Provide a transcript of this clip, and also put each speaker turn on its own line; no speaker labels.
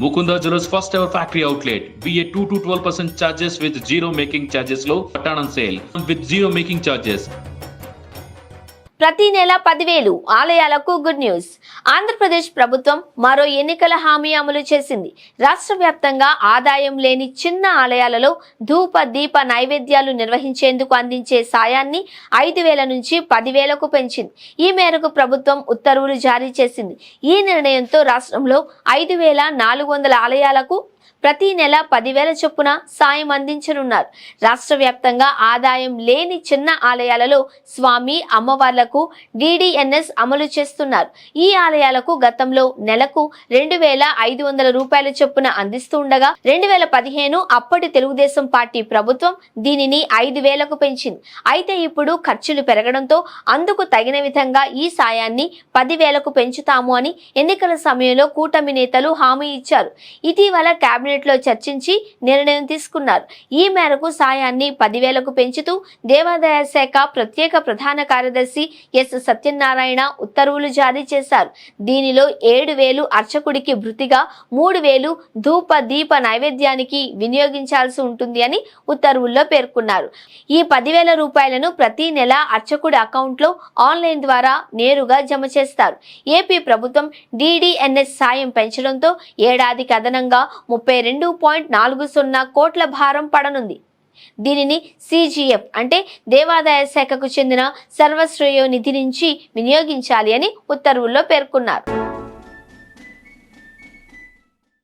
Mukunda Jewelers first ever factory outlet. Be a 2 to 12% charges with zero making charges low. Pattern on sale with zero making charges.
ప్రతి నెల పదివేలు ఆలయాలకు good news. Andhra Pradesh ప్రభుత్వం మరో ఎన్నికల హామీ అమలు చేసింది. రాష్ట్ర వ్యాప్తంగా ఆదాయం లేని చిన్న ఆలయాలలో ధూప దీప నైవేద్యాలు నిర్వహించేందుకు అందించే సాయాన్ని ఐదు వేల నుంచి పదివేలకు పెంచింది. ఈ మేరకు ప్రభుత్వం ఉత్తర్వులు జారీ చేసింది. ఈ నిర్ణయంతో రాష్ట్రంలో ఐదు వేల నాలుగు వందల ఆలయాలకు ప్రతి నెల పదివేల చొప్పున సాయం అందించనున్నారు. రాష్ట్ర వ్యాప్తంగా ఆదాయం లేని చిన్న ఆలయాలలో స్వామి అమ్మవార్లకు డిడిఎన్ఎస్ అమలు చేస్తున్నారు. ఈ ఆలయాలకు గతంలో నెలకు రెండు వేల ఐదు వందల రూపాయల చొప్పున అందిస్తూ ఉండగా రెండు వేల పదిహేను అప్పటి తెలుగుదేశం పార్టీ ప్రభుత్వం దీనిని ఐదు వేలకు పెంచింది. అయితే ఇప్పుడు ఖర్చులు పెరగడంతో అందుకు తగిన విధంగా ఈ సాయాన్ని పదివేలకు పెంచుతాము అని ఎన్నికల సమయంలో కూటమి నేతలు హామీ ఇచ్చారు. ఇటీవల కేబినెట్లో చర్చించి నిర్ణయం తీసుకున్నారు. ఈ మేరకు సాయాన్ని పదివేలకు పెంచుతూ దేవాదాయ శాఖ ప్రత్యేక ప్రధాన కార్యదర్శి ఎస్. సత్యనారాయణ ఉత్తర్వులు జారీ చేశారు. దీనిలో ఏడు వేలు అర్చకుడికి భృతిగా మూడు వేలు ధూప దీప నైవేద్యానికి వినియోగించాల్సి ఉంటుంది అని ఉత్తర్వుల్లో పేర్కొన్నారు. ఈ పదివేల రూపాయలను ప్రతి నెల అర్చకుడి అకౌంట్లో ఆన్లైన్ ద్వారా నేరుగా జమ చేస్తారు. ఏపీ ప్రభుత్వం డిడిఎన్ఎస్ సాయం పెంచడంతో ఏడాదికి అదనంగా ముప్పై రెండు పాయింట్ నాలుగు సున్నా కోట్ల భారం పడనుంది. దీనిని సిజిఎఫ్ అంటే దేవాదాయ శాఖకు చెందిన సర్వశ్రేయో నిధి నుంచి వినియోగించాలి అని ఉత్తర్వుల్లో పేర్కొన్నారు.